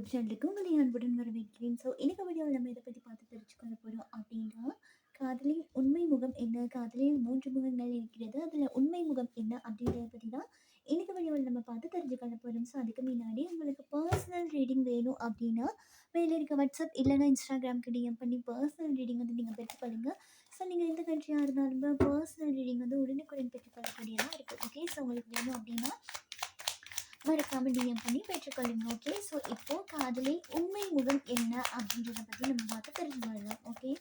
YouTube சேனலுக்கு உங்களை அன்புடன் வரவேற்கிறேன். ஸோ இன்னைக்கு வீடியோவில் நம்ம இதை பற்றி பார்த்து தெரிஞ்சுக்கொள்ள போகிறோம் அப்படின்னா காதலின் உண்மை முகம் என்ன? காதலில் மூன்று முகங்கள் இருக்கிறது. அதில் உண்மை முகம் என்ன அப்படின்றத பற்றி தான் இன்னைக்கு வீடியோவில் நம்ம பார்த்து தெரிஞ்சுக்கொள்ள போகிறோம் ஸோ அதுக்கு முன்னாடி உங்களுக்கு பர்சனல் ரீடிங் வேணும் அப்படின்னா மேலே இருக்க வாட்ஸ்அப் இல்லைன்னா இன்ஸ்டாகிராம்க்கு டிஎம் பண்ணி பர்சனல் ரீடிங் வந்து நீங்கள் பெற்றுக்கொள்ளுங்க. ஸோ நீங்கள் எந்த கண்ட்ரியாக இருந்தாலும் பர்சனல் ரீடிங் வந்து உடனுக்குடன் பெற்றுக்கொள்ளக்கூடியதாக இருக்குது ஓகே ஸோ உங்களுக்கு வேணும் அப்படின்னா மறக்காமல் டிஎம் பண்ணி பெற்றுக்கொள்ளுங்க ஓகே ஸோ இப்போ காதலி உண்மை முகம் என்ன அப்படின்றத பற்றி நம்ம பார்த்து தெரிஞ்சு கொள்ளலாம் ஓகே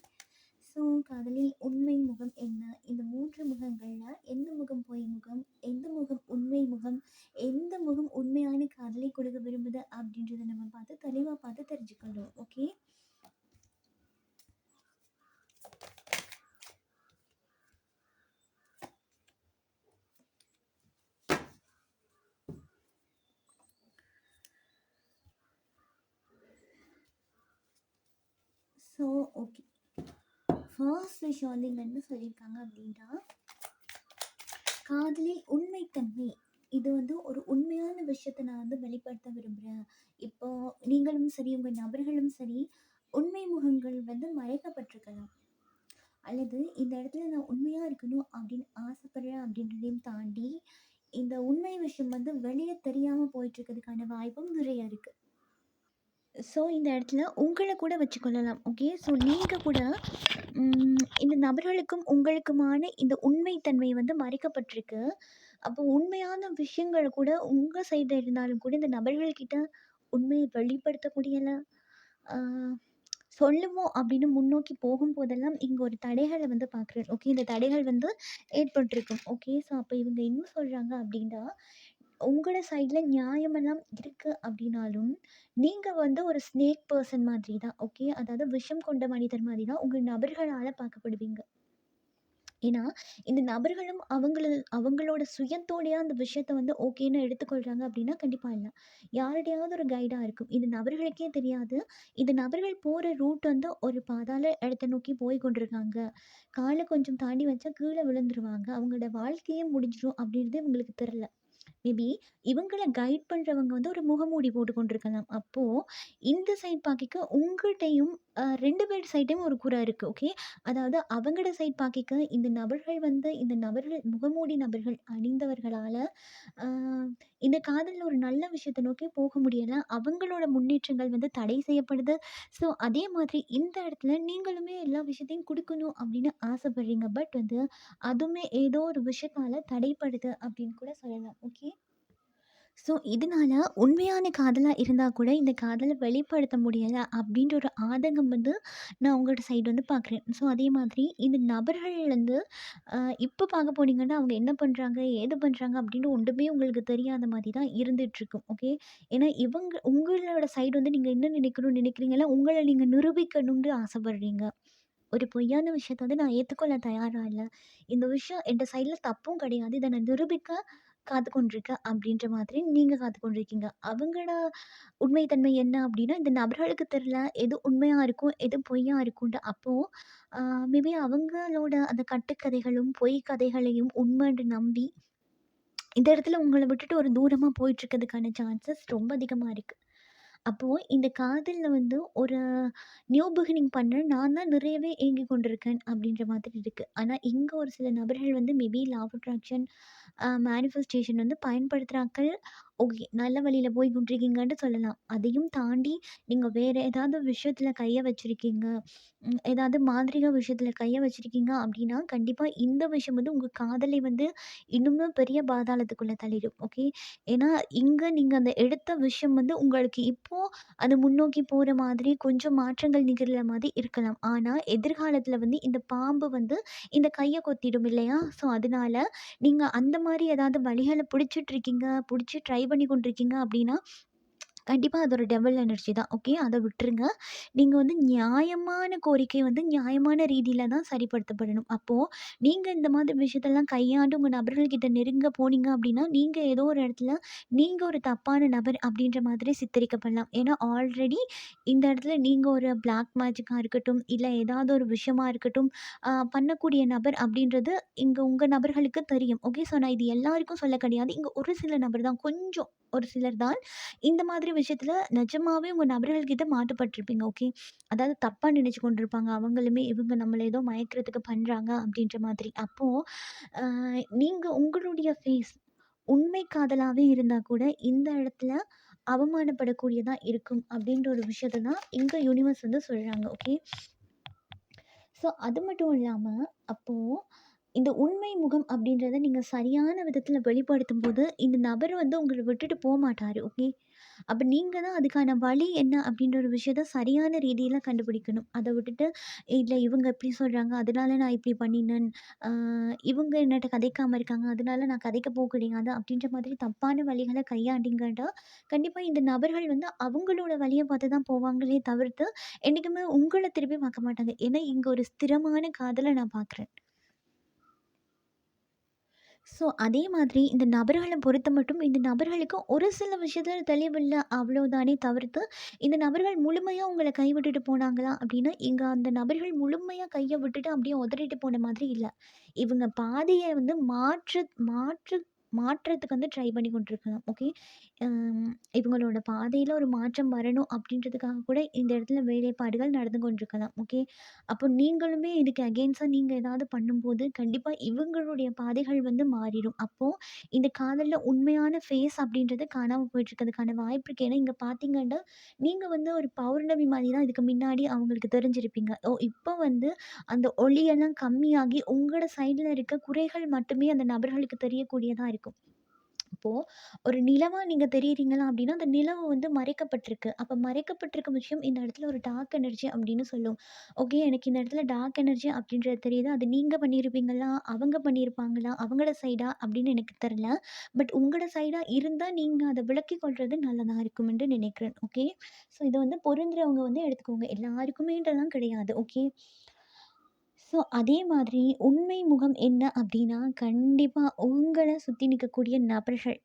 ஸோ காதலில் உண்மை முகம் என்ன? இந்த மூன்று முகங்களில் எந்த முகம் பொய் முகம்? எந்த முகம் உண்மை முகம்? எந்த முகம் உண்மையான காதலை கொடுக்க விரும்புது அப்படின்றத நம்ம பார்த்து தெளிவாக பார்த்து தெரிஞ்சுக்கொள்ளும் ஓகே ஸோ ஓகே ஃபர்ஸ்ட் விஷயம் வந்து இங்கே என்ன சொல்லியிருக்காங்க அப்படின்னா காதலில் உண்மைத்தன்மை. இது வந்து ஒரு உண்மையான விஷயத்தை நான் வந்து வெளிப்படுத்த விரும்புகிறேன் இப்போ நீங்களும் சரி உங்கள் நபர்களும் சரி உண்மை முகங்கள் வந்து மறைக்கப்பட்டிருக்கலாம். அல்லது இந்த இடத்துல நான் உண்மையாக இருக்கணும் அப்படின்னு ஆசைப்படுறேன் அப்படின்றதையும் தாண்டி இந்த உண்மை விஷயம் வந்து வெளியே தெரியாமல் போயிட்டுருக்கிறதுக்கான வாய்ப்பும் நிறைய இருக்குது ஸோ இந்த இடத்துல உங்களை கூட வச்சுக்கொள்ளலாம் ஓகே ஸோ நீங்கள் கூட இந்த நபர்களுக்கும் உங்களுக்குமான இந்த உண்மைத்தன்மை வந்து மறைக்கப்பட்டிருக்கு. அப்போ உண்மையான விஷயங்கள் கூட உங்கள் சைடில் இருந்தாலும் கூட இந்த நபர்கள்கிட்ட உண்மையை வெளிப்படுத்த முடியலை. சொல்லுவோம் அப்படின்னு முன்னோக்கி போகும்போதெல்லாம் இங்கே ஒரு தடைகளை வந்து பார்க்குறேன் ஓகே இந்த தடைகள் வந்து ஏற்பட்டிருக்கும் ஓகே ஸோ அப்போ இவங்க என்ன சொல்கிறாங்க அப்படின்னா உங்களோட சைடில் நியாயமெல்லாம் இருக்குது அப்படின்னாலும் நீங்கள் வந்து ஒரு ஸ்னேக் பர்சன் மாதிரி தான் ஓகே அதாவது விஷம் கொண்ட மனிதர் மாதிரி தான் உங்கள் நபர்களால் பார்க்கப்படுவீங்க. ஏன்னா இந்த நபர்களும் அவங்கள அவங்களோட சுயத்தோடைய அந்த விஷயத்த வந்து ஓகேன்னு எடுத்துக்கொள்கிறாங்க அப்படின்னா கண்டிப்பாக இல்லை. யாருடையாவது ஒரு கைடாக இருக்கும். இந்த நபர்களுக்கே தெரியாது. இந்த நபர்கள் போகிற ரூட் வந்து ஒரு பாதாள இடத்த நோக்கி போய் கொண்டிருக்காங்க. காலை கொஞ்சம் தாண்டி வச்சா கீழே விழுந்துருவாங்க. அவங்களோட வாழ்க்கையே முடிஞ்சிடும் அப்படின்றது இவங்களுக்கு தெரில மேபி இவங்கள கைட் பண்ணுறவங்க வந்து ஒரு முகமூடி போட்டு கொண்டிருக்கலாம். அப்போது இந்த சைட் பார்க்க உங்கள்கிட்டையும் ரெண்டு பேர் சைட்டையும் ஒரு குறை இருக்குது ஓகே அதாவது அவங்களோட சைட் பார்க்க இந்த நபர்கள் வந்து இந்த நபர்கள் முகமூடி நபர்கள் அணிந்தவர்களால் இந்த காதலில் ஒரு நல்ல விஷயத்தை நோக்கி போக முடியலை. அவங்களோட முன்னேற்றங்கள் வந்து தடை செய்யப்படுது. ஸோ அதே மாதிரி இந்த இடத்துல நீங்களுமே எல்லா விஷயத்தையும் கொடுக்கணும் அப்படின்னு ஆசைப்படுறீங்க. பட் வந்து அதுவுமே ஏதோ ஒரு விஷயத்தால் தடைப்படுது அப்படின்னு கூட சொல்லலாம் ஓகே ஸோ இதனால உண்மையான காதலாக இருந்தால் கூட இந்த காதலை வெளிப்படுத்த முடியலை அப்படின்ற ஒரு ஆதங்கம் வந்து நான் உங்களோட சைடு வந்து பார்க்குறேன் ஸோ அதே மாதிரி இந்த நபர்கள் வந்து இப்போ பார்க்க போனீங்கன்னா அவங்க என்ன பண்ணுறாங்க ஏது பண்ணுறாங்க அப்படின்னு ஒன்றுமே உங்களுக்கு தெரியாத மாதிரி தான் இருந்துகிட்ருக்கும் ஓகே ஏன்னா இவங்க உங்களோட சைடு வந்து நீங்கள் என்ன நினைக்கணும்னு நினைக்கிறீங்களா உங்களை நீங்கள் நிரூபிக்கணும்னு ஆசைப்படுறீங்க. ஒரு பொய்யான விஷயத்த வந்து நான் ஏற்றுக்கொள்ள தயாராக இல்லை. இந்த விஷயம் என் சைடில் தப்பும் கிடையாது. இதை நான் நிரூபிக்க காத்து கொண்டிருக்கேன் அப்படின்ற மாதிரி நீங்கள் காத்து கொண்டிருக்கீங்க அவங்களோட உண்மைத்தன்மை என்ன அப்படின்னா இந்த நபர்களுக்கு தெரில எது உண்மையாக இருக்கும் எது பொய்யாக இருக்கும்ட்டு அப்போது மேபி அவங்களோட அந்த கட்டுக்கதைகளும் பொய் கதைகளையும் உண்மைன்னு நம்பி இந்த இடத்துல உங்களை விட்டுட்டு ஒரு தூரமாக போயிட்டுருக்கிறதுக்கான சான்சஸ் ரொம்ப அதிகமாக இருக்குது அப்போது இந்த காதலில் வந்து ஒரு நியூ பிகினிங் பண்ண நான் தான் நிறையவே ஏங்கி கொண்டிருக்கேன் அப்படின்ற மாதிரி இருக்குது ஆனால் இங்கே ஒரு சில நபர்கள் வந்து maybe law of attraction manifestation வந்து பயன்படுத்துகிறாக்கள் ஓகே நல்ல வழியில் போய் கொண்டிருக்கீங்கன்ட்டு சொல்லலாம். அதையும் தாண்டி நீங்கள் வேறு ஏதாவது விஷயத்தில் கையை வச்சுருக்கீங்க ஏதாவது மாந்திரிக விஷயத்தில் கையை வச்சுருக்கீங்க அப்படின்னா கண்டிப்பாக இந்த விஷயம் வந்து உங்கள் காதலை வந்து இன்னுமே பெரிய பாதாளத்துக்குள்ளே தள்ளிடும். ஓகே? ஏன்னா இங்கே நீங்கள் அந்த எடுத்த விஷயம் வந்து உங்களுக்கு இப்போது அது முன்னோக்கி போகிற மாதிரி கொஞ்சம் மாற்றங்கள் நிகழ்கிற மாதிரி இருக்கலாம். ஆனால் எதிர்காலத்தில் வந்து இந்த பாம்பு வந்து இந்த கையை கொத்திடும் இல்லையா? ஸோ அதனால நீங்கள் அந்த மாதிரி ஏதாவது வழிகளை பிடிச்சிட்ருக்கீங்க பிடிச்சி ட்ரை பண்ணி கொண்டிருக்கீங்க அப்படின்னா கண்டிப்பாக அது ஒரு டெவல் எனர்ஜி தான். ஓகே அதை விட்டுருங்க. நீங்கள் வந்து நியாயமான கோரிக்கை வந்து நியாயமான ரீதியில் தான் சரிப்படுத்தப்படணும். அப்போது நீங்கள் இந்த மாதிரி விஷயத்தெல்லாம் கையாண்டு உங்கள் நபர்கள்கிட்ட நெருங்க போனீங்க அப்படின்னா நீங்கள் ஏதோ ஒரு இடத்துல நீங்கள் ஒரு தப்பான நபர் அப்படின்ற மாதிரி சித்தரிக்கப்படலாம். ஏன்னா ஆல்ரெடி இந்த இடத்துல நீங்கள் ஒரு பிளாக் மேஜிக்காக இருக்கட்டும் இல்லை ஏதாவது ஒரு விஷயமா இருக்கட்டும் பண்ணக்கூடிய நபர் அப்படின்றது இங்கே உங்கள் நபர்களுக்கு தெரியும். ஓகே ஸோ நான் இது எல்லாருக்கும் சொல்ல கிடையாது. இங்கே ஒரு சில நபர் தான். கொஞ்சம் ஒரு சிலர் தான் இந்த மாதிரி விஷயத்தில் நிஜமாகவே உங்கள் நபர்கள்கிட்ட மாட்டுப்பட்டிருப்பீங்க ஓகே. அதாவது தப்பாக நினச்சி கொண்டிருப்பாங்க. அவங்களுமே இவங்க நம்மளை ஏதோ மயக்கிறதுக்கு பண்ணுறாங்க அப்படின்ற மாதிரி. அப்போது நீங்கள் உங்களுடைய ஃபேஸ் உண்மை காதலாகவே இருந்தால் கூட இந்த இடத்துல அவமானப்படக்கூடியதாக இருக்கும் அப்படின்ற ஒரு விஷயத்த தான் இங்கே யூனிவர்ஸ் வந்து சொல்கிறாங்க ஓகே. ஸோ அது மட்டும் இல்லாமல் அப்போது இந்த உண்மை முகம் அப்படின்றத நீங்கள் சரியான விதத்தில் வெளிப்படுத்தும் போது இந்த நபர் வந்து உங்களை விட்டுட்டு போக மாட்டார் ஓகே. அப்போ நீங்கள் தான் அதுக்கான வழி என்ன அப்படின்ற ஒரு விஷயத்த சரியான ரீதியில் கண்டுபிடிக்கணும். அதை விட்டுட்டு, இல்லை இவங்க எப்படி சொல்கிறாங்க அதனால நான் இப்படி பண்ணினேன். இவங்க என்னட்ட கதைக்காமல் இருக்காங்க, அதனால நான் கதைக்க போ கிடையாது அப்படின்ற மாதிரி தப்பான வழிகளை கையாண்டீங்கன்னா, கண்டிப்பாக இந்த நபர்கள் வந்து அவங்களோட வழியை பார்த்து தான் போவாங்களே தவிர்த்து, என்னைக்குமே உங்களை திருப்பி பார்க்க மாட்டாங்க. ஏன்னா, இங்கே ஒரு ஸ்திரமான காதலை நான் பார்க்குறேன். ஸோ, அதே மாதிரி இந்த நபர்களை பொறுத்த மட்டும் இந்த நபர்களுக்கு ஒரு சில விஷயத்தில் தெளிவில்லை அவ்வளோதானே தவிர்த்து, இந்த நபர்கள் முழுமையாக உங்களை கைவிட்டுட்டு போனாங்களா அப்படின்னா, இங்கே அந்த நபர்கள் முழுமையாக கையை விட்டுட்டு அப்படியே உதறிட்டு போன மாதிரி இல்லை. இவங்க பாதையை வந்து மாற்று மாற்று மாற்றத்துக்கு வந்து ட்ரை பண்ணி கொண்டிருக்கலாம். ஓகே. இவங்களோட பாதையில் ஒரு மாற்றம் வரணும் அப்படின்றதுக்காக கூட இந்த இடத்துல வேலைப்பாடுகள் நடந்து கொண்டிருக்கலாம். ஓகே. அப்போ நீங்களுமே இதுக்கு அகெயின்ஸ்டாக நீங்கள் ஏதாவது பண்ணும்போது, கண்டிப்பாக இவங்களுடைய பாதைகள் வந்து மாறிடும். அப்போது இந்த காதலில் உண்மையான ஃபேஸ் அப்படின்றது காணாம போயிட்டுருக்கிறதுக்கான வாய்ப்பு இருக்குது ஏன்னா, இங்கே பார்த்தீங்கன்னா, நீங்கள் வந்து ஒரு பௌர்ணமி மாதிரி தான் இதுக்கு முன்னாடி அவங்களுக்கு தெரிஞ்சிருப்பீங்க. ஓ! இப்போ வந்து அந்த ஒளியெல்லாம் கம்மியாகி உங்களோட சைடில் இருக்க குறைகள் மட்டுமே அந்த நபர்களுக்கு தெரியக்கூடியதாக இருக்குது இருக்கும். இப்போது ஒரு நிலவாக நீங்கள் தெரியுறீங்களா அப்படின்னா, அந்த நிலவு வந்து மறைக்கப்பட்டிருக்கு. அப்போ மறைக்கப்பட்டிருக்க விஷயம் இந்த இடத்துல ஒரு டார்க் எனர்ஜி அப்படின்னு சொல்லும். ஓகே எனக்கு இந்த இடத்துல டார்க் எனர்ஜி அப்படின்றது தெரியுது. அது நீங்கள் பண்ணியிருப்பீங்களா? அவங்க பண்ணியிருப்பாங்களா? அவங்களோட சைடா? அப்படின்னு எனக்கு தெரில பட் உங்களோட சைடாக இருந்தால் நீங்கள் அதை விளக்கி கொள்வது நல்லதாக இருக்கும் என்று நினைக்கிறேன். ஓகே. ஸோ இதை வந்து பொருந்துறவங்க வந்து எடுத்துக்கோங்க. எல்லாருக்குமேன்றலாம் கிடையாது. ஓகே. ஸோ அதே மாதிரி உண்மை முகம் என்ன அப்படின்னா, கண்டிப்பாக உங்களை சுற்றி நிற்கக்கூடிய நபர்கள்.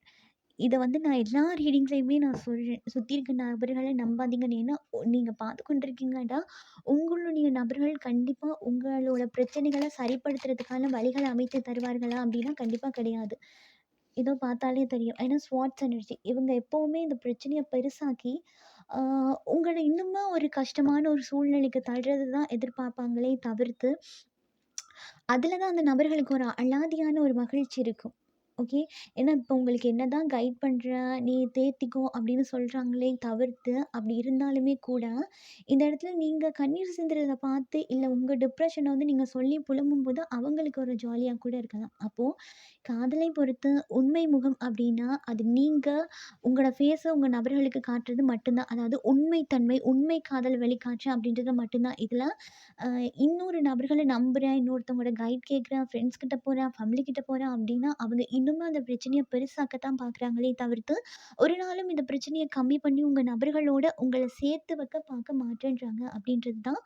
இதை வந்து நான் எல்லா ரீடிங்ஸையுமே நான் சொல்கிறேன் சுற்றி இருக்க நபர்களை நம்பாதீங்கன்னு. ஏன்னா, நீங்கள் பார்த்து கொண்டிருக்கீங்கன்னா, உங்களுடைய நபர்கள் கண்டிப்பாக உங்களோட பிரச்சனைகளை சரிப்படுத்துறதுக்கான வழிகளை அமைத்து தருவார்களா? அப்படின்னா கண்டிப்பாக கிடையாது. இதோ பார்த்தாலே தெரியும். ஏன்னா ஸ்வாட்ஸ் எனர்ஜி. இவங்க எப்போவுமே இந்த பிரச்சனையை பெருசாக்கி, உங்களை இன்னுமா ஒரு கஷ்டமான ஒரு சூழ்நிலைக்கு தள்ளுறது தான் எதிர்பார்ப்பாங்களே தவிர்த்து, அதில் தான் அந்த நபர்களுக்கு ஒரு அலாதியான ஒரு மகிழ்ச்சி இருக்கும். ஓகே. ஏன்னா இப்போ உங்களுக்கு என்ன தான் கைட் பண்ணுற நீ தேர்த்திக்கோ அப்படின்னு சொல்கிறாங்களே தவிர்த்து, அப்படி இருந்தாலுமே கூட, இந்த இடத்துல நீங்கள் கண்ணீர் சிந்துறதை பார்த்து, இல்லை உங்கள் டிப்ரெஷனை வந்து நீங்கள் சொல்லி புலம்பும்போது, அவங்களுக்கு ஒரு ஜாலியாக கூட இருக்கலாம். அப்போது காதலை பொறுத்து உண்மை முகம் அப்படின்னா, அது நீங்கள் உங்களோட ஃபேஸை உங்கள் நபர்களுக்கு காட்டுறது மட்டும்தான் அதாவது உண்மைத்தன்மை உண்மை காதல் வெளிக்காட்டுறேன் அப்படின்றது மட்டும்தான் இதில் இன்னொரு நபர்களை நம்புகிறேன் இன்னொருத்தவங்களோட கைட் கேட்குறேன், ஃப்ரெண்ட்ஸ் கிட்ட போகிறேன் ஃபேமிலி கிட்ட போகிறேன் அப்படின்னா, அவங்க இன்னுமே அந்த பிரச்சனையை பெருசாக்க தான் பார்க்குறாங்களே தவிர்த்து, ஒரு நாளும் இந்த பிரச்சனையை கம்மி பண்ணி உங்கள் நபர்களோட உங்களை சேர்த்து வைக்க பார்க்க மாட்டேன்றாங்க அப்படின்றது தான்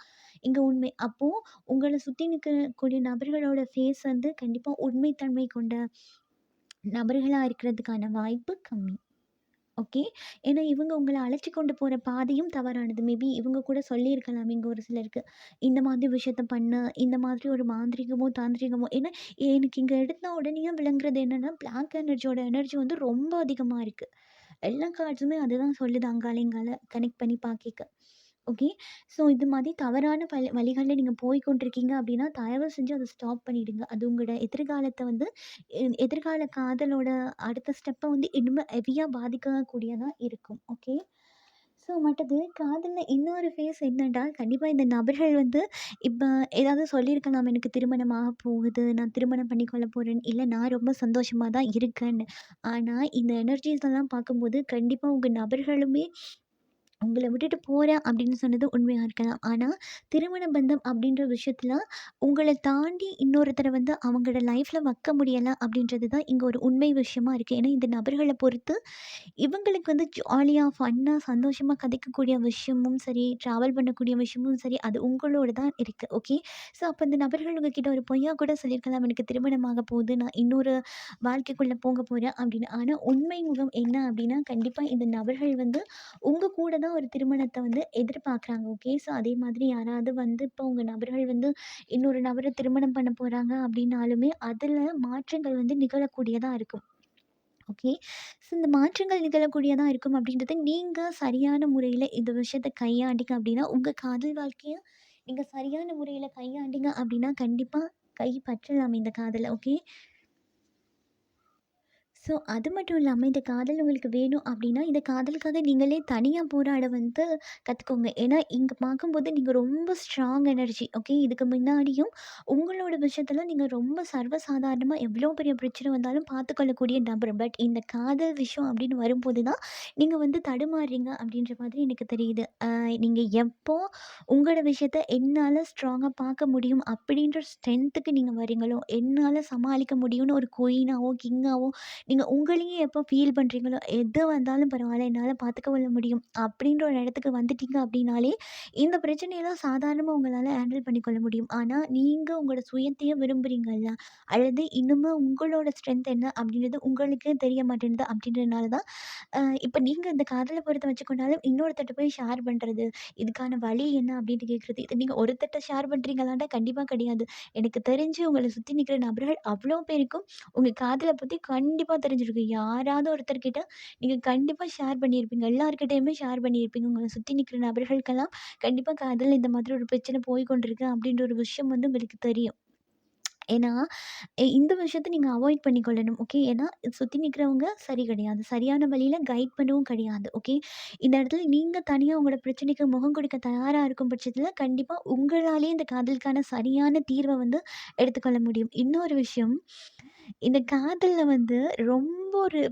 இங்கே உண்மை. அப்போது உங்களை சுற்றி நிற்கக்கூடிய நபர்களோட ஃபேஸ் வந்து கண்டிப்பாக உண்மைத்தன்மை கொண்ட நபர்களா இருக்கிறதுக்கான வாய்ப்பு கம்மி. ஓகே. ஏன்னா இவங்க உங்களை அழைச்சி கொண்டு போகிற பாதையும் தவறானது. மேபி இவங்க கூட சொல்லியிருக்கலாம் இங்கே ஒரு சிலருக்கு. இந்த மாதிரி விஷயத்த பண்ணு, இந்த மாதிரி ஒரு மாந்திரீகமோ, தாந்திரீகமோ ஏன்னா எனக்கு இங்கே எடுத்த உடனே விளங்குறது என்னென்னா பிளாக் எனர்ஜியோட எனர்ஜி வந்து ரொம்ப அதிகமாக இருக்கு. எல்லா கார்ட்ஸுமே அதுதான் சொல்லுது அங்காள, கனெக்ட் பண்ணி பார்க்க ஓகே. ஸோ இது மாதிரி தவறான வழி வழிகளில் நீங்கள் போய் கொண்டிருக்கீங்க அப்படின்னா, தயவு செஞ்சு அதை ஸ்டாப் பண்ணிவிடுங்க அது உங்களோட எதிர்காலத்தை வந்து எ எதிர்கால காதலோட அடுத்த ஸ்டெப்பை வந்து இன்னும் ஹெவியாக பாதிக்கக்கூடியதாக இருக்கும். ஓகே. ஸோ மற்றது காதலில் இன்னொரு ஃபேஸ் என்னன்னா, கண்டிப்பாக இந்த நபர்கள் வந்து இப்போ ஏதாவது சொல்லியிருக்கலாம், எனக்கு திருமணம் ஆகப் போகுது, நான் திருமணம் பண்ணிக்கொள்ள போகிறேன் இல்லை நான் ரொம்ப சந்தோஷமாக தான் இருக்கேன்னு. ஆனால் இந்த எனர்ஜிஸ் எல்லாம் பார்க்கும்போது, கண்டிப்பாக உங்கள் நபர்களுமே உங்களை விட்டுட்டு போகிறேன் அப்படின்னு சொன்னது உண்மையாக இருக்கலாம். ஆனால் திருமண பந்தம் அப்படின்ற விஷயத்தில் உங்களை தாண்டி இன்னொருத்தரை வந்து அவங்களோட லைஃப்பில் வைக்க முடியலை அப்படின்றது தான் இங்கே ஒரு உண்மை விஷயமா இருக்குது ஏன்னா, இந்த நபர்களை பொறுத்து இவங்களுக்கு வந்து ஜாலியாக ஃபன்னாக சந்தோஷமாக கதைக்கக்கூடிய விஷயமும் சரி, ட்ராவல் பண்ணக்கூடிய விஷயமும் சரி, அது உங்களோட தான் இருக்குது ஓகே. ஸோ, அப்போ இந்த நபர்கள் உங்ககிட்ட ஒரு பொய்யா கூட சொல்லியிருக்கலாம், எனக்கு திருமணம் போகுது, நான் இன்னொரு வாழ்க்கைக்குள்ளே போக போகிறேன் அப்படின்னு. ஆனால் உண்மை முகம் என்ன அப்படின்னா, கண்டிப்பாக இந்த நபர்கள் வந்து உங்கள் கூட தான் ஒரு திருமணத்தை வந்து எதிர்பார்க்குறாங்க. ஓகே. ஸோ, அதே மாதிரி யாராவது வந்து இப்போ உங்கள் நபர்கள் வந்து இன்னொரு நபரை திருமணம் பண்ண போகிறாங்க அப்படின்னாலுமே, அதில் மாற்றங்கள் வந்து நிகழக்கூடியதாக இருக்கும். ஓகே. ஸோ இந்த மாற்றங்கள் நிகழக்கூடியதாக இருக்கும் அப்படின்றது நீங்கள் சரியான முறையில் இந்த விஷயத்தை கையாண்டிங்க அப்படின்னா, உங்கள் காதல் வாழ்க்கையை நீங்கள் சரியான முறையில் கையாண்டிங்க அப்படின்னா, கண்டிப்பா கைப்பற்றலாம் இந்த காதலை ஓகே. ஸோ அது மட்டும் இல்லாமல் இந்த காதல் உங்களுக்கு வேணும் அப்படின்னா, இந்த காதலுக்காக நீங்களே தனியாக போராட வந்து கற்றுக்கோங்க ஏன்னா, இங்கே பார்க்கும்போது நீங்கள் ரொம்ப ஸ்ட்ராங் எனர்ஜி. ஓகே. இதுக்கு முன்னாடியும் உங்களோட விஷயத்தில் நீங்கள் ரொம்ப சர்வசாதாரணமாக எவ்வளோ பெரிய பிரச்சனை வந்தாலும் பார்த்துக்கொள்ளக்கூடிய நபர். பட் இந்த காதல் விஷயம் அப்படின்னு வரும்போது தான், நீங்கள் வந்து தடுமாறுறீங்க அப்படின்ற மாதிரி எனக்கு தெரியுது. நீங்கள் எப்போ உங்களோட விஷயத்த என்னால் ஸ்ட்ராங்காக பார்க்க முடியும் அப்படின்ற ஸ்ட்ரென்த்துக்கு நீங்கள் வரீங்களோ, என்னால் சமாளிக்க முடியும்னு ஒரு குயினாவோ, கிங்காவோ நீங்கள் நீங்கள் உங்களையும் எப்போ ஃபீல் பண்ணுறீங்களோ எது வந்தாலும் பரவாயில்ல என்னால் பார்த்துக்க பார்த்துக்கொள்ள முடியும் அப்படின்ற ஒரு இடத்துக்கு வந்துட்டீங்க அப்படின்னாலே, இந்த பிரச்சனையெல்லாம் சாதாரணமாக உங்களால் ஹேண்டில் பண்ணிக்கொள்ள முடியும். ஆனால் நீங்கள் உங்களோட சுயத்தையும் விரும்புகிறீங்களா அல்லது இன்னுமே உங்களோட ஸ்ட்ரென்த் என்ன அப்படின்றது உங்களுக்கே தெரிய மாட்டேங்குது அப்படின்றதுனால தான், இப்போ நீங்கள் இந்த காதலை பொறுத்த வச்சுக்கொண்டாலும் இன்னொருத்தட்ட போய் ஷேர் பண்ணுறது இதுக்கான வழி என்ன அப்படின்னு கேட்குறது இது நீங்கள் ஒருத்தட்ட ஷேர் பண்ணுறீங்களாண்டா கண்டிப்பாக கிடையாது. எனக்கு தெரிஞ்சு உங்களை சுற்றி நிற்கிற நபர்கள் அவ்வளோ பேருக்கும் உங்கள் காதலை பற்றி கண்டிப்பாக தெரிஞ்சிருக்கும். யாராவது ஒருத்தர்கிட்ட நீங்கள் கண்டிப்பாக ஷேர் பண்ணியிருப்பீங்க. எல்லாருக்கிட்டையுமே ஷேர் பண்ணியிருப்பீங்க. உங்களை சுற்றி நிற்கிற நபர்களுக்கெல்லாம் கண்டிப்பாக காதல் இந்த மாதிரி ஒரு பிரச்சனை போய் கொண்டிருக்கு அப்படின்ற ஒரு விஷயம் வந்து உங்களுக்கு தெரியும். ஏன்னா, இந்த விஷயத்த நீங்கள் அவாய்ட் பண்ணிக்கொள்ளணும். ஓகே. ஏன்னா சுற்றி நிற்கிறவங்க சரி கிடையாது. சரியான வழியில் கைட் பண்ணவும் கிடையாது. ஓகே. இந்த இடத்துல நீங்கள் தனியாக உங்களோட பிரச்சனைக்கு முகம் கொடுக்க தயாராக இருக்கும் பட்சத்தில் கண்டிப்பாக உங்களாலேயே இந்த காதலுக்கான சரியான தீர்வை வந்து எடுத்துக்கொள்ள முடியும். இன்னொரு விஷயம், இந்த காதலில் வந்து ரொம்ப ஒரு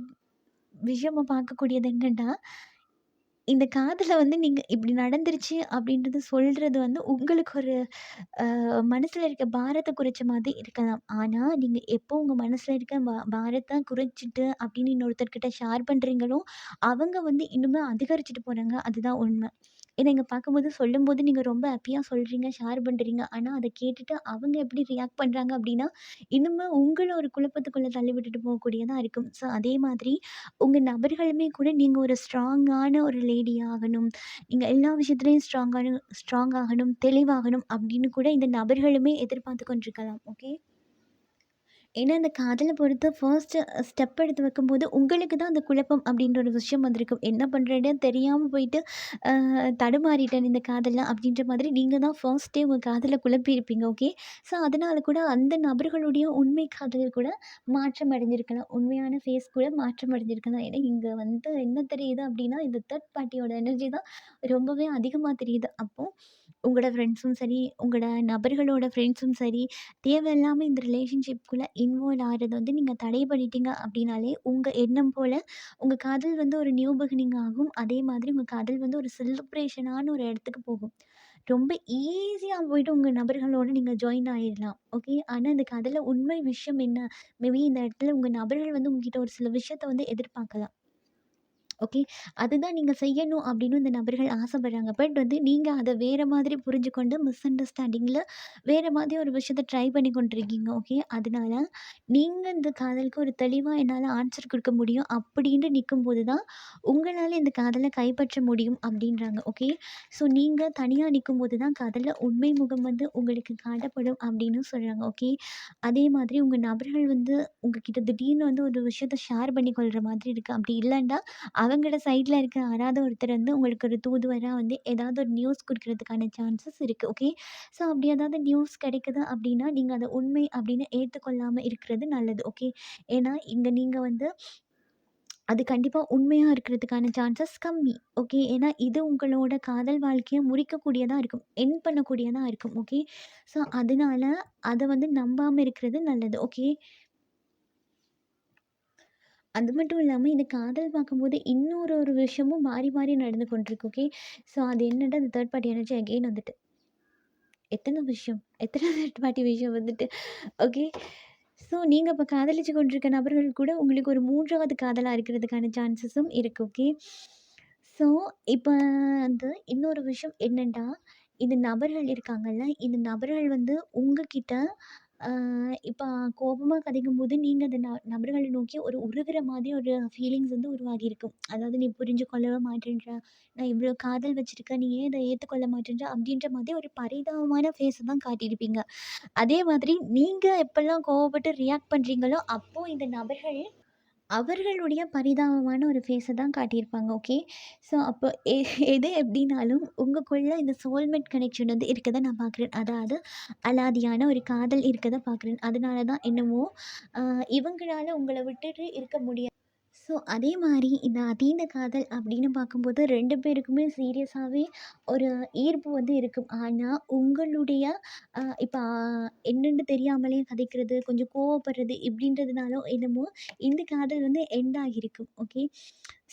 விஷயமாக பார்க்கக்கூடியது என்னென்னா இந்த காதில் வந்து நீங்கள் இப்படி நடந்துருச்சு அப்படின்றது சொல்கிறது வந்து உங்களுக்கு ஒரு மனசில் இருக்க பாரத்தை குறைச்ச மாதிரி இருக்கலாம். ஆனால் நீங்கள் எப்போ உங்கள் மனசில் இருக்க பா பாரத்த குறைச்சிட்டு அப்படின்னு இன்னொருத்தர்கிட்ட ஷேர் பண்ணுறீங்களோ அவங்க வந்து இன்னுமே அதிகரிச்சுட்டு போகிறாங்க அதுதான் உண்மை ஏன்னா இங்கே பார்க்கும்போது சொல்லும்போது நீங்கள் ரொம்ப ஹாப்பியாக சொல்கிறீங்க ஷேர் பண்ணுறீங்க ஆனால் அதை கேட்டுட்டு அவங்க எப்படி ரியாக்ட் பண்ணுறாங்க அப்படின்னா, இன்னுமே உங்களை ஒரு குழப்பத்துக்குள்ளே தள்ளி விட்டுட்டு போகக்கூடியதாக இருக்கும். ஸோ அதே மாதிரி உங்கள் நபர்களுமே கூட நீங்கள் ஒரு ஸ்ட்ராங்கான ஒரு லேடி ஆகணும். நீங்கள் எல்லா விஷயத்துலேயும் ஸ்ட்ராங்கான ஸ்ட்ராங் ஆகணும், தெளிவாகணும் அப்படின்னு கூட இந்த நபர்களுமே எதிர்பார்த்து கொண்டிருக்கலாம். ஓகே. ஏன்னா அந்த காதலை பொறுத்து ஃபர்ஸ்ட்டு ஸ்டெப் எடுத்து வைக்கும்போது, உங்களுக்கு தான் அந்த குழப்பம் அப்படின்ற ஒரு விஷயம் வந்திருக்கும். என்ன பண்ணுறேன்னு தெரியாமல் போயிட்டு, தடுமாறிட்டேன் இந்த காதல்ல அப்படின்ற மாதிரி நீங்கள் தான் ஃபர்ஸ்ட்டே உங்கள் காதலை குழப்பியிருப்பீங்க. ஓகே. ஸோ அதனால் கூட அந்த நபர்களுடைய உண்மை காதல் கூட மாற்றம் அடைஞ்சிருக்கலாம். உண்மையான ஃபேஸ் கூட மாற்றம் அடைஞ்சிருக்கலாம். ஏன்னா இங்கே வந்து என்ன தெரியுது அப்படின்னா, இந்த தேர்ட் பார்ட்டியோட எனர்ஜி தான் ரொம்பவே அதிகமாக தெரியுது. அப்போது உங்களோட ஃப்ரெண்ட்ஸும் சரி, உங்களோட நபர்களோட ஃப்ரெண்ட்ஸும் சரி, தேவையில்லாமல் இந்த ரிலேஷன்ஷிப்புக்குள்ளே இன்வால்வ் ஆகிறது வந்து நீங்கள் தடை பண்ணிட்டீங்க அப்படின்னாலே, உங்கள் எண்ணம் போல் உங்கள் காதல் வந்து ஒரு நியூ பிகினிங் ஆகும். அதே மாதிரி உங்கள் காதல் வந்து ஒரு செலிப்ரேஷனான ஒரு இடத்துக்கு போகும். ரொம்ப ஈஸியாக போயிட்டு உங்கள் நபர்களோட நீங்கள் ஜாயின் ஆகிடலாம் ஓகே. ஆனால் இந்த கதையில் உண்மை விஷயம் என்ன? மேபி இந்த இடத்துல உங்கள் நபர்கள் வந்து உங்ககிட்ட ஒரு சில விஷயத்த வந்து எதிர்பார்க்கலாம். ஓகே. அதுதான் நீங்கள் செய்யணும் அப்படின்னு இந்த நபர்கள் ஆசைப்படுறாங்க. பட் வந்து நீங்கள் அதை வேறு மாதிரி புரிஞ்சுக்கொண்டு மிஸ் அண்டர்ஸ்டாண்டிங்கில் வேறு மாதிரி ஒரு விஷயத்த ட்ரை பண்ணி கொண்டிருக்கீங்க. ஓகே. அதனால நீங்கள் இந்த காதலுக்கு ஒரு தெளிவாக என்னால் ஆன்சர் கொடுக்க முடியும் அப்படின்னு நிற்கும்போது தான், உங்களால் இந்த காதலை கைப்பற்ற முடியும் அப்படின்றாங்க. ஓகே. ஸோ நீங்கள் தனியாக நிற்கும்போது தான் காதலில் உண்மை முகம் வந்து உங்களுக்கு காட்டப்படும் அப்படின்னு சொல்கிறாங்க ஓகே. அதே மாதிரி உங்கள் நபர்கள் வந்து உங்ககிட்ட திடீர்னு வந்து ஒரு விஷயத்த ஷேர் பண்ணி கொள்கிற மாதிரி இருக்குது அப்படி இல்லைன்னா அவங்களோட சைடில் இருக்க யாராவது ஒருத்தர் வந்து உங்களுக்கு ஒரு தூதுவராக வந்து ஏதாவது ஒரு நியூஸ் கொடுக்கறதுக்கான சான்சஸ் இருக்குது ஓகே. ஸோ அப்படி ஏதாவது நியூஸ் கிடைக்குது அப்படின்னா, நீங்கள் அதை உண்மை அப்படின்னு ஏற்றுக்கொள்ளாமல் இருக்கிறது நல்லது. ஓகே. ஏன்னா இங்கே நீங்கள் வந்து அது கண்டிப்பாக உண்மையாக இருக்கிறதுக்கான சான்சஸ் கம்மி. ஓகே. ஏன்னா இது உங்களோட காதல் வாழ்க்கையை முறிக்கக்கூடியதாக இருக்கும். என் பண்ணக்கூடியதாக இருக்கும். ஓகே. ஸோ அதனால அதை வந்து நம்பாமல் இருக்கிறது நல்லது. ஓகே. அது மட்டும் இல்லாமல் இந்த காதல் பார்க்கும்போது இன்னொரு ஒரு விஷயமும் மாறி மாறி நடந்து கொண்டிருக்கு. ஓகே. ஸோ அது என்னன்னா அந்த தேர்ட் பார்ட்டி எனர்ஜி அகெயின் வந்துட்டு. எத்தனை விஷயம்? எத்தனை தேர்ட் பார்ட்டி விஷயம் வந்துட்டு. ஓகே. ஸோ நீங்கள் இப்போ காதலிச்சு கொண்டிருக்க நபர்கள் கூட உங்களுக்கு ஒரு மூன்றாவது காதலாக இருக்கிறதுக்கான சான்சஸும் இருக்குது ஓகே. ஸோ இப்போ வந்து இன்னொரு விஷயம் என்னென்னா இந்த நபர்கள் இருக்காங்கல்ல, இந்த நபர்கள் வந்து உங்ககிட்ட இப்போ கோபமாக கதைக்கும் கதைக்கும்போது நீங்கள் அந்த ந நபர்களை நோக்கி ஒரு உருகிற மாதிரி ஒரு ஃபீலிங்ஸ் வந்து உருவாகியிருக்கும். அதாவது "நீ புரிஞ்சுக்கொள்ளவே மாட்டேன்ற, நான் இவ்வளோ காதல் வச்சுருக்கேன் நீ ஏன் இதை ஏற்றுக்கொள்ள மாட்டேன்ற" அப்படின்ற மாதிரி ஒரு பரிதாபமான ஃபேஸை தான் காட்டியிருப்பீங்க. அதே மாதிரி நீங்கள் எப்போல்லாம் கோவப்பட்டு ரியாக்ட் பண்ணுறீங்களோ அப்போது இந்த நபர்கள் அவர்களுடைய பரிதாபமான ஒரு ஃபேஸை தான் காட்டியிருப்பாங்க. ஓகே. ஸோ அப்போ எ எது எப்படினாலும் உங்களுக்குள்ளே இந்த சோல்மெட் கனெக்ஷன் வந்து இருக்கதை நான் பார்க்குறேன். அதாவது அலாதியான ஒரு காதல் இருக்கதை பார்க்குறேன். அதனால தான் என்னமோ இவங்களால உங்களை விட்டுட்டு இருக்க முடியாது. ஸோ அதே மாதிரி இந்த அதீத காதல் அப்படின்னு பார்க்கும்போது ரெண்டு பேருக்குமே சீரியஸாகவே ஒரு ஈர்ப்பு வந்து இருக்கும். ஆனால் உங்களுடைய இப்போ என்னென்னு தெரியாமலே கதைக்கிறது, கொஞ்சம் கோவப்படுறது இப்படின்றதுனாலோ என்னமோ இந்த காதல் வந்து எண்ட் ஆகியிருக்கும். ஓகே.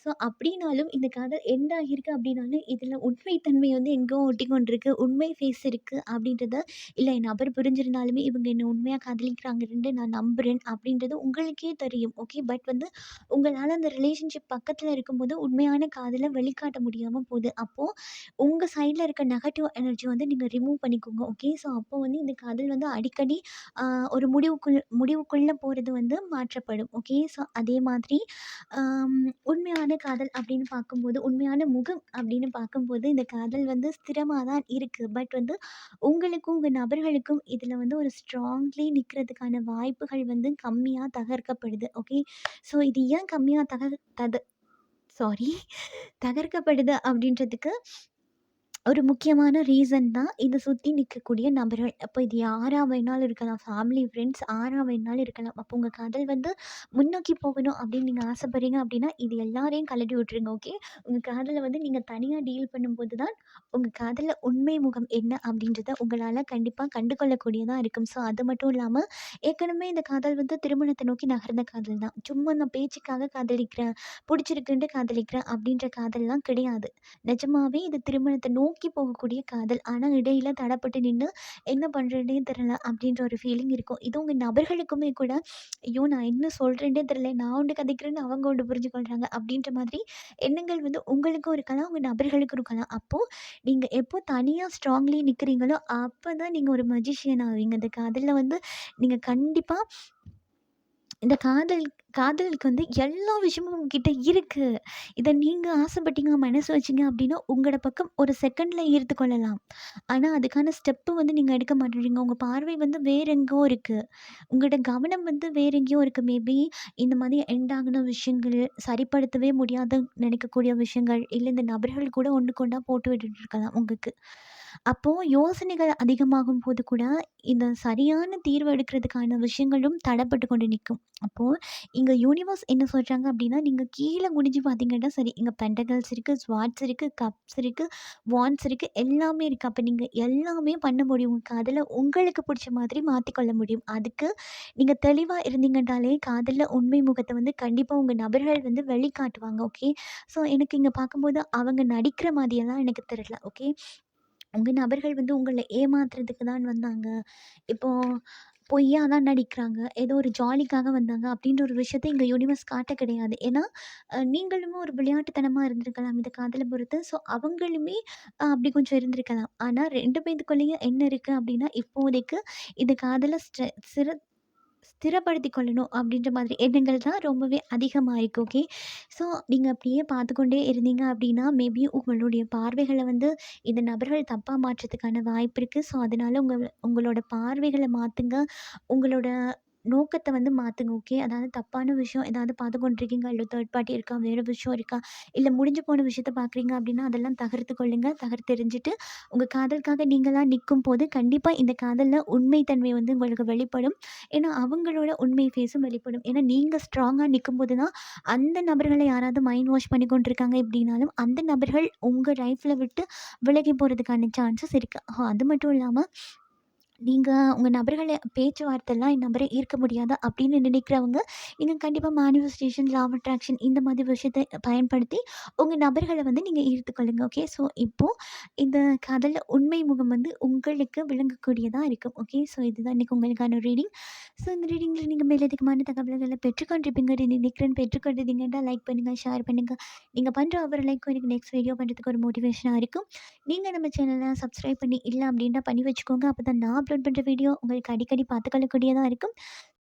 ஸோ அப்படின்னாலும் இந்த காதல் எண்ட் ஆகியிருக்கு அப்படின்னாலும், இதில் உண்மைத்தன்மை வந்து எங்கோ ஒட்டிக்கொண்டிருக்கு. உண்மை ஃபேஸ் இருக்குது அப்படின்றத இல்லை என் நபர் புரிஞ்சிருந்தாலுமே இவங்க என்னை உண்மையாக காதலிக்கிறாங்கன்னு நான் நம்புகிறேன் அப்படின்றது உங்களுக்கே தெரியும். ஓகே. பட் வந்து உங்களால் அந்த ரிலேஷன்ஷிப் பக்கத்தில் இருக்கும்போது உண்மையான காதலை வெளிக்காட்ட முடியாமல் போது. அப்போது உங்கள் சைடில் இருக்க நெகட்டிவ் எனர்ஜி வந்து நீங்கள் ரிமூவ் பண்ணிக்கோங்க. ஓகே. ஸோ அப்போ வந்து இந்த காதல் வந்து அடிக்கடி ஒரு முடிவுக்குள் முடிவுக்குள்ளே போகிறது வந்து மாற்றப்படும். ஓகே. ஸோ அதே மாதிரி உண்மையான உண்மையான காதல் அப்படின்னு பார்க்கும்போது, உண்மையான முகம் அப்படின்னு பார்க்கும்போது இந்த காதல் வந்து ஸ்திரமாக தான் இருக்குது பட் வந்து உங்களுக்கும் உங்கள் நபர்களுக்கும் இதில் வந்து ஒரு ஸ்ட்ராங்லி நிற்கிறதுக்கான வாய்ப்புகள் வந்து கம்மியாக தகர்க்கப்படுது. ஓகே. ஸோ இது ஏன் கம்மியாக தகர் தது சாரி தகர்க்கப்படுது அப்படின்றதுக்கு ஒரு முக்கியமான ரீசன் தான் இதை சுற்றி நிற்கக்கூடிய நபர்கள். அப்போ இது யாராக வேணாலும் இருக்கலாம். ஃபேமிலி, ஃப்ரெண்ட்ஸ் ஆரா வேணாலும் இருக்கலாம். அப்போ உங்கள் காதல் வந்து முன்னோக்கி போகணும் அப்படின்னு நீங்கள் ஆசைப்படுறீங்க அப்படின்னா, இது எல்லாரையும் கழட்டி விட்டுருங்க. ஓகே. உங்கள் காதலை வந்து நீங்கள் தனியாக டீல் பண்ணும்போது தான் உங்கள் காதலில் உண்மை முகம் என்ன அப்படின்றத உங்களால் கண்டிப்பாக கண்டுகொள்ளக்கூடியதா இருக்கும். ஸோ அது மட்டும் இல்லாமல் ஏற்கனவே இந்த காதல் வந்து திருமணத்தை நோக்கி நகர்ந்த காதல் தான். சும்மா நான் பேச்சுக்காக காதலிக்கிறேன், பிடிச்சிருக்குன்ட்டு காதலிக்கிறேன் அப்படின்ற காதல்லாம் கிடையாது. நிஜமாவே இது திருமணத்தை நோக்கி போகக்கூடிய காதல். ஆனால் இடையில் தடப்பட்டு நின்று என்ன பண்றதுன்னே தெரில அப்படின்ற ஒரு ஃபீலிங் இருக்கும். இது உங்கள் நபர்களுக்குமே கூட ஐயோ! நான் என்ன சொல்கிறேன்னே தெரில நான் ஒன்று கதைக்கிறேன்னு அவங்க ஒன்று புரிஞ்சு அப்படின்ற மாதிரி எண்ணங்கள் வந்து உங்களுக்கும் இருக்கலாம், உங்கள் நபர்களுக்கும் இருக்கலாம். அப்போது நீங்கள் எப்போ தனியாக ஸ்ட்ராங்லி நிற்கிறீங்களோ அப்போ தான் நீங்கள் ஒரு மஜிஷியன் ஆவீங்க. இந்த காதலில் வந்து நீங்கள் கண்டிப்பாக இந்த காதல் காதலுக்கு வந்து எல்லா விஷயமும் உங்ககிட்ட இருக்குது இதை நீங்கள் ஆசைப்பட்டீங்க, மனசு வச்சீங்க அப்படின்னா, உங்களோட பக்கம் ஒரு செகண்டில் ஈர்த்து கொள்ளலாம். ஆனால் அதுக்கான ஸ்டெப்பு வந்து நீங்கள் எடுக்க மாட்டேங்கிறீங்க. உங்கள் பார்வை வந்து வேற இருக்குது உங்களோட கவனம் வந்து வேற எங்கேயோ மேபி இந்த மாதிரி எண்ட் ஆகின விஷயங்கள், சரிப்படுத்தவே முடியாத நினைக்கக்கூடிய விஷயங்கள், இல்லை இந்த நபர்கள் கூட ஒன்று கொண்டா போட்டு விட்டுட்டு இருக்கலாம் உங்களுக்கு. அப்போது யோசனைகள் அதிகமாகும் போது கூட, இந்த சரியான தீர்வு எடுக்கிறதுக்கான விஷயங்களும் தடப்பட்டு கொண்டு நிற்கும் அப்போது இங்கே யூனிவர்ஸ் என்ன சொல்கிறாங்க அப்படின்னா, நீங்கள் கீழே குனிஞ்சு பார்த்தீங்கன்னா சரி, இங்கே பெண்டகல்ஸ் இருக்குது ஸ்வார்ட்ஸ் இருக்குது கப்ஸ் இருக்குது வான்ஸ் இருக்குது எல்லாமே இருக்குது அப்போ நீங்கள் எல்லாமே பண்ண முடியும். காதில் உங்களுக்கு பிடிச்ச மாதிரி மாற்றிக்கொள்ள முடியும். அதுக்கு நீங்கள் தெளிவாக இருந்தீங்கன்றாலே, காதலில் உண்மை முகத்தை வந்து கண்டிப்பாக உங்கள் நபர்கள் வந்து வெளிக்காட்டுவாங்க. ஓகே. ஸோ எனக்கு இங்கே பார்க்கும்போது அவங்க நடிக்கிற மாதிரியெல்லாம் எனக்கு தெரியல. ஓகே. உங்கள் நபர்கள் வந்து உங்களை ஏமாத்துறதுக்கு தான் வந்தாங்க. இப்போது பொய்யாக தான் நடிக்கிறாங்க. ஏதோ ஒரு ஜாலிக்காக வந்தாங்க அப்படின்ற ஒரு விஷயத்த இங்கே யூனிவர்ஸ் காட்ட கிடையாது. ஏன்னா, நீங்களுமே ஒரு விளையாட்டுத்தனமாக இருந்திருக்கலாம் இந்த காதலை பொறுத்து. ஸோ அவங்களுமே அப்படி கொஞ்சம் இருந்திருக்கலாம். ஆனால் ரெண்டு பேத்துக்குள்ளேயும் என்ன இருக்குது அப்படின்னா, இப்போதைக்கு இந்த காதலை ஸ்ட்ரெ சிற ஸ்திரப்படுத்திக் கொள்ளணும் அப்படின்ற மாதிரி எண்ணங்கள் தான் ரொம்பவே அதிகமாக இருக்குது ஓகே. ஸோ நீங்கள் அப்படியே பார்த்துக்கொண்டே இருந்தீங்க அப்படின்னா, மேபி உங்களுடைய பார்வைகளை வந்து இந்த நபர்கள் தப்பாக மாற்றத்துக்கான வாய்ப்பு இருக்குது ஸோ அதனால் உங்கள் உங்களோட பார்வைகளை மாத்துங்க. உங்களோட நோக்கத்தை வந்து மாற்றுங்க ஓகே. அதாவது தப்பான விஷயம் ஏதாவது பார்த்து கொண்டிருக்கீங்க, இல்லை தேர்ட் பார்ட்டி இருக்கா, வேறு விஷயம் இருக்கா, இல்லை முடிஞ்சு போன விஷயத்த பார்க்குறீங்க அப்படின்னா, அதெல்லாம் தகர்த்து கொள்ளுங்க. தகர்த்தெறிஞ்சுட்டு உங்கள் காதலுக்காக நீங்களாக நிற்கும் போது கண்டிப்பாக இந்த காதலில் உண்மைத்தன்மை வந்து உங்களுக்கு வெளிப்படும். ஏன்னா அவங்களோட உண்மை ஃபேஸும் வெளிப்படும். ஏன்னா ஸ்ட்ராங்காக நிற்கும் போது தான், அந்த நபர்களை யாராவது மைண்ட் வாஷ் பண்ணி கொண்டிருக்காங்க எப்படின்னாலும், அந்த நபர்கள் உங்கள் லைஃப்பில் விட்டு விலகி போகிறதுக்கான சான்சஸ் இருக்குது அது மட்டும் இல்லாமல் நீங்கள் உங்கள் நபர்களை பேச்சுவார்த்தைலாம் என் நபரை ஈர்க்க முடியாது அப்படின்னு நினைக்கிறவங்க, நீங்கள் கண்டிப்பாக மேனிஃபெஸ்டேஷன், லா ஆஃப் அட்ராக்ஷன் இந்த மாதிரி விஷயத்த பயன்படுத்தி உங்கள் நபர்களை வந்து நீங்கள் ஈர்த்துக்கொள்ளுங்க ஓகே. ஸோ இப்போது இந்த கதையில் உண்மை முகம் வந்து உங்களுக்கு விளங்கக்கூடியதாக இருக்கும். ஓகே. ஸோ இதுதான் இன்னைக்கு உங்களுக்கான ரீடிங். ஸோ இந்த ரீடிங்கில் நீங்கள் மேலதிகமான தகவல்களை பெற்றுக்கொண்டிருப்பீங்கன்னு நினைக்கிறேன். பெற்றுக்கொண்டிருந்தீங்கன்னா லைக் பண்ணுங்கள் ஷேர் பண்ணுங்கள் நீங்கள் பண்ணுற ஒவ்வொரு லைக்கும் எனக்கு நெக்ஸ்ட் வீடியோ பண்ணுறதுக்கு ஒரு மோட்டிவேஷனாக இருக்கும். நீங்கள் நம்ம சேனலை சப்ஸ்கிரைப் பண்ணி இல்லை அப்படின்னா பண்ணி வச்சுக்கோங்க. அப்போ தான் நான் அப்லோட் பண்ற வீடியோ உங்களுக்கு அடிக்கடி பார்த்துக்கொள்ளக்கூடியதாக இருக்கும்.